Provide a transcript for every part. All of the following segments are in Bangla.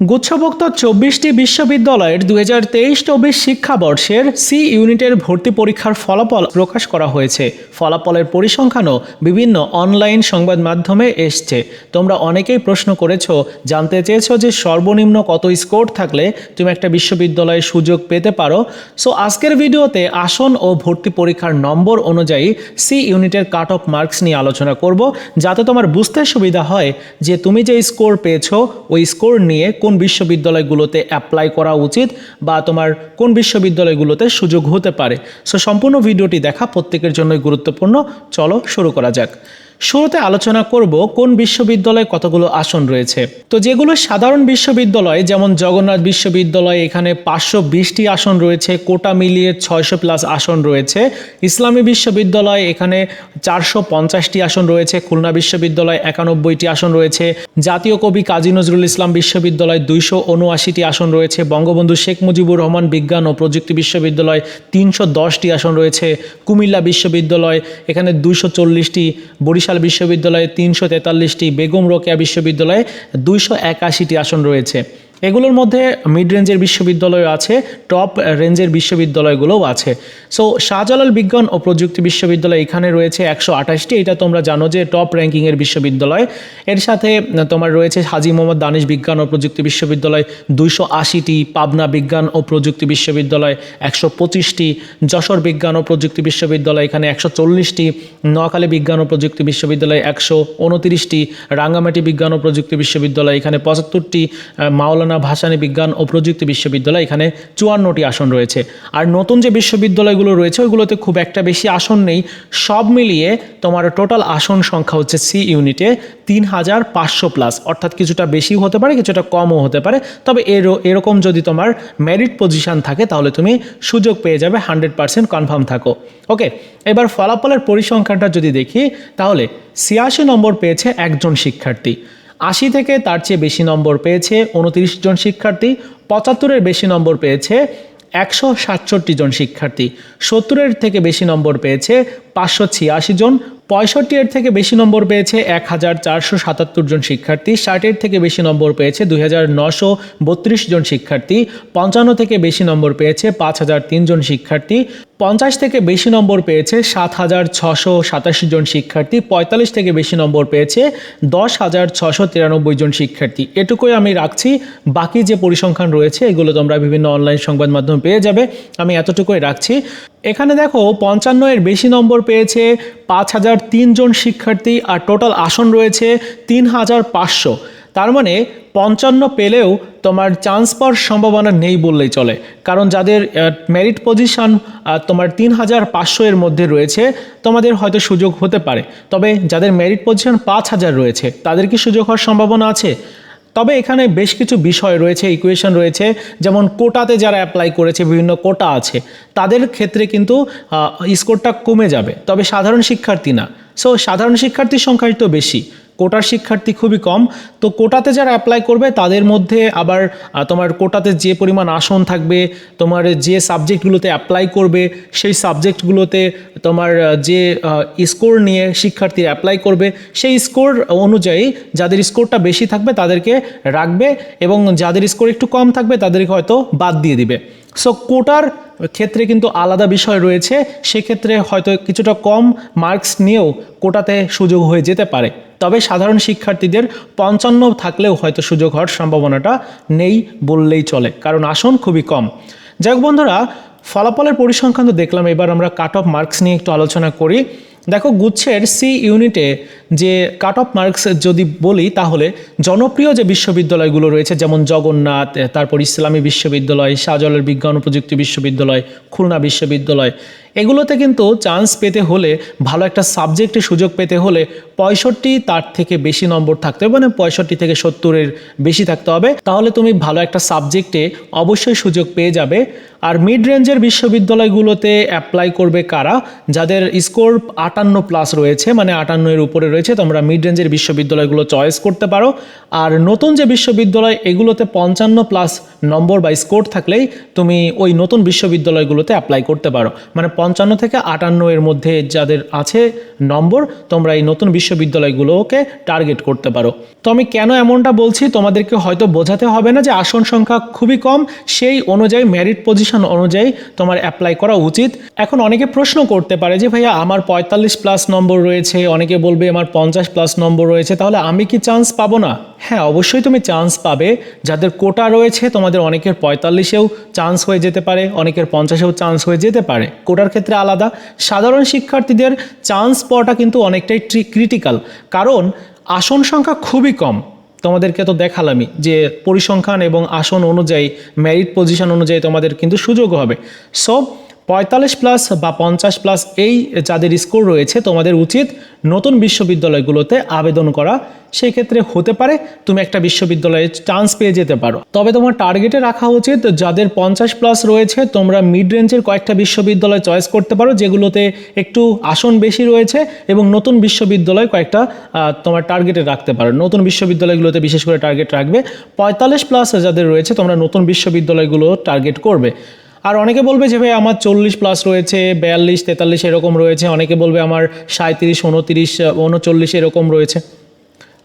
গুচ্ছভুক্ত চব্বিশটি বিশ্ববিদ্যালয়ের দু হাজার তেইশ চব্বিশ শিক্ষাবর্ষের সি ইউনিটের ভর্তি পরীক্ষার ফলাফল প্রকাশ করা হয়েছে। ফলাফলের পরিসংখ্যানও বিভিন্ন অনলাইন সংবাদ মাধ্যমে এসছে। তোমরা অনেকেই প্রশ্ন করেছ, জানতে চেয়েছো যে সর্বনিম্ন কত স্কোর থাকলে তুমি একটা বিশ্ববিদ্যালয়ে সুযোগ পেতে পারো? সো, আজকের ভিডিওতে আসন ও ভর্তি পরীক্ষার নম্বর অনুযায়ী সি ইউনিটের কাট অফ মার্কস নিয়ে আলোচনা করব। যাতে তোমার বুঝতে সুবিধা হয় যে তুমি যে স্কোর পেয়েছ, ওই স্কোর নিয়ে কোন বিশ্ববিদ্যালয়গুলোতে অ্যাপ্লাই করা উচিত বা তোমার কোন বিশ্ববিদ্যালয়গুলোতে সুযোগ হতে পারে। সো সম্পূর্ণ ভিডিওটি দেখা প্রত্যেকের জন্যই গুরুত্বপূর্ণ। চলো শুরু করা যাক। শুরুতে আলোচনা করব কোন বিশ্ববিদ্যালয়ে কতগুলো আসন রয়েছে। তো যেগুলো সাধারণ বিশ্ববিদ্যালয়, যেমন জগন্নাথ বিশ্ববিদ্যালয়, এখানে পাঁচশো বিশটি আসন রয়েছে, কোটা মিলিয়ে ছয়শো প্লাস আসন রয়েছে। ইসলামী বিশ্ববিদ্যালয়, এখানে চারশো পঞ্চাশটি আসন রয়েছে, খুলনা বিশ্ববিদ্যালয় একানব্বইটি আসন রয়েছে। জাতীয় কবি কাজী নজরুল ইসলাম বিশ্ববিদ্যালয় দুইশো উনআশিটি আসন রয়েছে। বঙ্গবন্ধু শেখ মুজিবুর রহমান বিজ্ঞান ও প্রযুক্তি বিশ্ববিদ্যালয় তিনশো দশটি আসন রয়েছে। কুমিল্লা বিশ্ববিদ্যালয়, এখানে দুইশো চল্লিশটি। বরিশাল বিশ্ববিদ্যালয়ে তিনশো তেতাল্লিশটি বেগম রোকেয়া বিশ্ববিদ্যালয়ে দুইশো আসন রয়েছে। এগুলোর মধ্যে মিড রেঞ্জের বিশ্ববিদ্যালয় আছে টপ রেঞ্জের বিশ্ববিদ্যালয়গুলোও আছে। সো শাহজালাল বিজ্ঞান ও প্রযুক্তি বিশ্ববিদ্যালয় এখানে রয়েছে একশো আঠাশটি। এটা তোমরা জানো যে টপ র্যাঙ্কিংয়ের বিশ্ববিদ্যালয়। এর সাথে তোমার রয়েছে হাজি মোহাম্মদ দানিশ বিজ্ঞান ও প্রযুক্তি বিশ্ববিদ্যালয় দুইশো আশিটি পাবনা বিজ্ঞান ও প্রযুক্তি বিশ্ববিদ্যালয় একশো পঁচিশটি যশোর বিজ্ঞান ও প্রযুক্তি বিশ্ববিদ্যালয় এখানে একশো চল্লিশটি নোয়াখালী বিজ্ঞান ও প্রযুক্তি বিশ্ববিদ্যালয় একশো উনতিরিশটি রাঙ্গামাটি বিজ্ঞান ও প্রযুক্তি বিশ্ববিদ্যালয় এখানে পঁচাত্তরটি মাওলানা ভাসানী বিজ্ঞান ও প্রযুক্তি বিশ্ববিদ্যালয়, এখানে চুয়ান্নটি আসন রয়েছে। আর নতুন যে বিশ্ববিদ্যালয়গুলো রয়েছে, ওইগুলোতে খুব একটা বেশি আসন নেই। সব মিলিয়ে তোমার টোটাল আসন সংখ্যা হচ্ছে সি ইউনিটে তিন হাজার পাঁচশো প্লাস। অর্থাৎ কিছুটা বেশিও হতে পারে, কিছুটা কমও হতে পারে। তবে এরও, এরকম যদি তোমার মেরিট পজিশন থাকে, তাহলে তুমি সুযোগ পেয়ে যাবে হান্ড্রেড পার্সেন্ট কনফার্ম থাকো। ওকে এবার ফলাফলের পরিসংখ্যানটা যদি দেখি, তাহলে ছিয়াশি নম্বর পেয়েছে একজন শিক্ষার্থী। আশি থেকে তার চেয়ে বেশি নম্বর পেয়েছে উনত্রিশ জন শিক্ষার্থী, পঁচাত্তরের বেশি নম্বর পেয়েছে একশো সাতষট্টি জন শিক্ষার্থী, সত্তরের থেকে বেশি নম্বর পেয়েছে পাঁচশো ছিয়াশি জন পঁয়ষট্টি এর থেকে বেশি নম্বর পেয়েছে এক হাজার চারশো সাতাত্তর জন শিক্ষার্থী ষাটের থেকে বেশি নম্বর পেয়েছে দুই হাজার নশো বত্রিশ জন শিক্ষার্থী, পঞ্চান্ন থেকে বেশি নম্বর পেয়েছে পাঁচ হাজার তিনজন শিক্ষার্থী, পঞ্চাশ থেকে বেশি নম্বর পেয়েছে সাত হাজার ছশো সাতাশি জন শিক্ষার্থী, পঁয়তাল্লিশ থেকে বেশি নম্বর পেয়েছে দশ হাজার ছশো তিরানব্বই জন শিক্ষার্থী। এটুকুই আমি রাখছি। বাকি যে পরিসংখ্যান রয়েছে, এগুলো তোমরা বিভিন্ন অনলাইন সংবাদ মাধ্যমে পেয়ে যাবে। আমি এতটুকুই রাখছি। এখানে দেখো পঞ্চান্ন এর বেশি নম্বর পেয়েছে পাঁচ হাজার তিনজন শিক্ষার্থী আর টোটাল আসন রয়েছে তিন হাজার পাঁচশো। তার মানে পঞ্চান্ন পেলেও তোমার চান্স পাওয়ার সম্ভাবনা নেই বললেই চলে। কারণ যাদের মেরিট পজিশন তোমার তিন হাজার পাঁচশো এর মধ্যে রয়েছে, তোমাদের হয়তো সুযোগ হতে পারে। তবে যাদের মেরিট পজিশন পাঁচ হাজার রয়েছে, তাদের কি সুযোগ হওয়ার সম্ভাবনা আছে? তবে এখানে বেশ কিছু বিষয় রয়েছে ইকুয়েশন রয়েছে। যেমন কোটাতে যারা অ্যাপ্লাই করেছে, বিভিন্ন কোটা আছে, তাদের ক্ষেত্রে কিন্তু স্কোরটা কমে যাবে। তবে সাধারণ শিক্ষার্থী না। সো সাধারণ শিক্ষার্থীর সংখ্যাই তো বেশি। কোটার শিক্ষার্থী খুবই কম। তো কোটাতে যারা অ্যাপ্লাই করবে, তাদের মধ্যে আবার তোমার কোটাতে যে পরিমাণ আসন থাকবে, তোমার যে সাবজেক্টগুলোতে অ্যাপ্লাই করবে, সেই সাবজেক্টগুলোতে তোমার যে স্কোর নিয়ে শিক্ষার্থীরা অ্যাপ্লাই করবে, সেই স্কোর অনুযায়ী যাদের স্কোরটা বেশি থাকবে, তাদেরকে রাখবে এবং যাদের স্কোর একটু কম থাকবে, তাদেরকে হয়তো বাদ দিয়ে দিবে। সো কোটার ক্ষেত্রে কিন্তু আলাদা বিষয় রয়েছে। সেক্ষেত্রে হয়তো কিছুটা কম মার্কস নিয়েও কোটাতে সুযোগ হয়ে যেতে পারে। তবে সাধারণ শিক্ষার্থীদের পঞ্চান্ন থাকলেও হয়তো সুযোগ হওয়ার সম্ভাবনাটা নেই বললেই চলে, কারণ আসন খুবই কম। যাই বন্ধুরা, ফলাফলের পরিসংখ্যান তো দেখলাম, এবার আমরা কাট অফ মার্কস নিয়ে একটু আলোচনা করি। দেখো গুচ্ছের সি ইউনিটে যে কাট অফ মার্কস যদি বলি তাহলে জনপ্রিয় যে বিশ্ববিদ্যালয়গুলো রয়েছে, যেমন জগন্নাথ, তারপর ইসলামী বিশ্ববিদ্যালয়, শাহজালাল বিজ্ঞান ও প্রযুক্তি বিশ্ববিদ্যালয়, খুলনা বিশ্ববিদ্যালয় এগুলোতে কিন্তু চান্স পেতে হলে, ভালো একটা সাবজেক্টে সুযোগ পেতে হলে পঁয়ষট্টি তার থেকে বেশি নম্বর থাকতে হবে মানে পঁয়ষট্টি থেকে সত্তরের বেশি থাকতে হবে। তাহলে তুমি ভালো একটা সাবজেক্টে অবশ্যই সুযোগ পেয়ে যাবে। আর মিড রেঞ্জের বিশ্ববিদ্যালয়গুলোতে অ্যাপ্লাই করবে কারা? যাদের স্কোর আটান্ন প্লাস রয়েছে মানে আটান্ন এর উপরে রয়েছে, তোমরা মিড রেঞ্জের বিশ্ববিদ্যালয়গুলো চয়েস করতে পারো। আর নতুন যে বিশ্ববিদ্যালয়, এগুলোতে পঞ্চান্ন প্লাস নম্বর বা স্কোর থাকলেই তুমি ওই নতুন বিশ্ববিদ্যালয়গুলোতে অ্যাপ্লাই করতে পারো। মানে পঞ্চান্ন থেকে আটান্ন এর মধ্যে যাদের আছে নম্বর, তোমরা এই নতুন বিশ্ববিদ্যালয়গুলোকে টার্গেট করতে পারো। তো আমি কেন এমনটা বলছি? তোমাদেরকে হয়তো বোঝাতে হবে না যে আসন সংখ্যা খুবই কম, সেই অনুযায়ী মেরিট পজিশন অনুযায়ী তোমার অ্যাপ্লাই করা উচিত। এখন অনেকে প্রশ্ন করতে পারে যে, ভাইয়া, আমার পঁয়তাল্লিশ প্লাস নম্বর রয়েছে। অনেকে বলবে, আমার পঞ্চাশ প্লাস নম্বর রয়েছে। তাহলে আমি কি চান্স পাবো না? হ্যাঁ অবশ্যই তুমি চান্স পাবে। যাদের কোটা রয়েছে, তোমাদের অনেকের পঁয়তাল্লিশেও চান্স হয়ে যেতে পারে, অনেকের পঞ্চাশেও চান্স হয়ে যেতে পারে। কোটার ক্ষেত্রে আলাদা। সাধারণ শিক্ষার্থীদের চান্স পাওয়াটা কিন্তু অনেকটাই ক্রিটিক্যাল কারণ আসন সংখ্যা খুবই কম। তোমাদেরকে তো দেখালামই যে পরিসংখ্যান এবং আসন অনুযায়ী ম্যারিট পজিশন অনুযায়ী তোমাদের কিন্তু সুযোগ হবে। সো পঁয়তাল্লিশ প্লাস বা পঞ্চাশ প্লাস এই যাদের স্কোর রয়েছে তোমাদের উচিত নতুন বিশ্ববিদ্যালয়গুলোতে আবেদন করা। সেই ক্ষেত্রে হতে পারে তুমি একটা বিশ্ববিদ্যালয়ে চান্স পেয়ে যেতে পারো। তবে তোমার টার্গেটে রাখা উচিত যাদের পঞ্চাশ প্লাস রয়েছে, তোমরা মিড রেঞ্জের কয়েকটা বিশ্ববিদ্যালয় চয়েস করতে পারো, যেগুলোতে একটু আসন বেশি রয়েছে এবং নতুন বিশ্ববিদ্যালয় কয়েকটা তোমার টার্গেটে রাখতে পারো। নতুন বিশ্ববিদ্যালয়গুলোতে বিশেষ করে টার্গেট রাখবে। পঁয়তাল্লিশ প্লাস যাদের রয়েছে, তোমরা নতুন বিশ্ববিদ্যালয়গুলো টার্গেট করবে। আর অনেকে বলবে যে, ভাই, আমার চল্লিশ প্লাস রয়েছে, বিয়াল্লিশ, তেতাল্লিশ এরকম রয়েছে। অনেকে বলবে, আমার সাঁত্রিশ উনতিরিশ, উনচল্লিশ এরকম রয়েছে।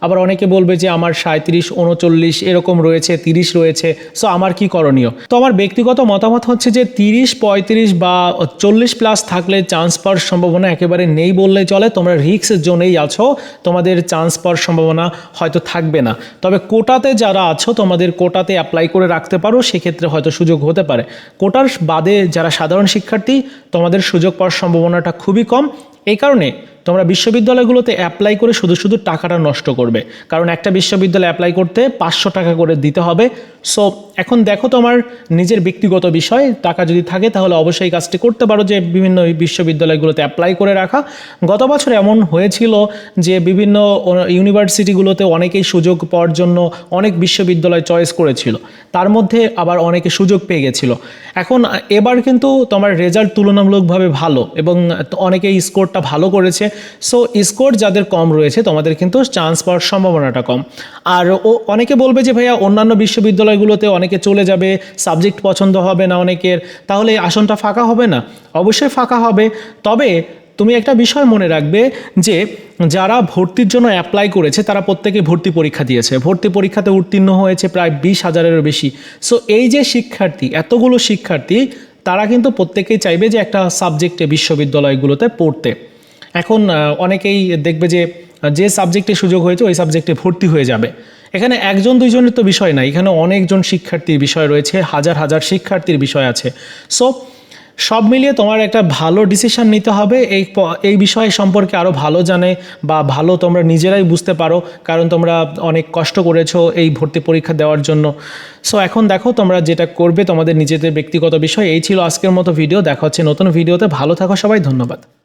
আবার অনেকে বলবে যে আমার সাঁত্রিশ উনচল্লিশ এরকম রয়েছে, তিরিশ রয়েছে সো আমার কি করণীয়? তো আমার ব্যক্তিগত মতামত হচ্ছে যে তিরিশ, পঁয়ত্রিশ বা চল্লিশ প্লাস থাকলে চান্স পাওয়ার সম্ভাবনা একেবারে নেই বললে চলে, তোমরা রিক্স জোনেই আছো, তোমাদের চান্স পাওয়ার সম্ভাবনা হয়তো থাকবে না। তবে কোটাতে যারা আছো, তোমাদের কোটাতে অ্যাপ্লাই করে রাখতে পারো, সেক্ষেত্রে হয়তো সুযোগ হতে পারে। কোটার বাদে যারা সাধারণ শিক্ষার্থী, তোমাদের সুযোগ পাওয়ার সম্ভাবনাটা খুবই কম। এই কারণে তোমরা বিশ্ববিদ্যালয়গুলোতে অ্যাপ্লাই করে শুধু শুধু টাকাটা নষ্ট করবে। কারণ একটা বিশ্ববিদ্যালয়ে অ্যাপ্লাই করতে পাঁচশো টাকা করে দিতে হবে। সো এখন দেখো তোমার নিজের ব্যক্তিগত বিষয়, টাকা যদি থাকে তাহলে অবশ্যই কাজটি করতে পারো যে বিভিন্ন বিশ্ববিদ্যালয়গুলোতে অ্যাপ্লাই করে রাখা। গত বছর এমন হয়েছিল যে বিভিন্ন ইউনিভার্সিটিগুলোতে অনেকেই সুযোগ পাওয়ার জন্য অনেক বিশ্ববিদ্যালয় চয়েস করেছিল। তার মধ্যে আবার অনেকে সুযোগ পেয়ে গেছিল। এখন এবার কিন্তু তোমার রেজাল্ট তুলনামূলকভাবে ভালো এবং অনেকেই স্কোরটা ভালো করেছে। সো স্কোর যাদের কম রয়েছে, তোমাদের কিন্তু চান্স পাওয়ার সম্ভাবনাটা কম। আর ও, অনেকে বলবে যে, ভাইয়া, অন্যান্য বিশ্ববিদ্যালয়গুলোতে অনেকে চলে যাবে সাবজেক্ট পছন্দ হবে না অনেকের, তাহলে আসনটা ফাঁকা হবে না? অবশ্যই ফাঁকা হবে। তবে, তুমি একটা বিষয় মনে রাখবে যে, যারা ভর্তির জন্য অ্যাপ্লাই করেছে, তারা প্রত্যেকে ভর্তি পরীক্ষা দিয়েছে। ভর্তি পরীক্ষাতে উত্তীর্ণ হয়েছে প্রায় বিশ হাজারেরও বেশি। সো এই যে শিক্ষার্থী, এতগুলো শিক্ষার্থী, তারা কিন্তু প্রত্যেকেই চাইবে যে একটা সাবজেক্টে বিশ্ববিদ্যালয়গুলোতে পড়তে। এখন অনেকেই দেখবে যে যে সাবজেক্টে সুযোগ হয়েছে, ওই সাবজেক্টে ভর্তি হয়ে যাবে। এখানে একজন, দুইজনের তো বিষয় না এখানে অনেকজন শিক্ষার্থীর বিষয় রয়েছে, হাজার হাজার শিক্ষার্থীর বিষয় আছে। সো সব মিলিয়ে তোমার একটা ভালো ডিসিশন নিতে হবে, এই এই বিষয় সম্পর্কে আরও ভালো জানে, বা ভালো তোমরা নিজেরাই বুঝতে পারো, কারণ তোমরা অনেক কষ্ট করেছ এই ভর্তি পরীক্ষা দেওয়ার জন্য। সো এখন দেখো তোমরা যেটা করবে, তোমাদের নিজেদের ব্যক্তিগত বিষয়, এই ছিল আজকের মতো ভিডিও দেখা হচ্ছে নতুন ভিডিওতে ভালো থাকো সবাই, ধন্যবাদ।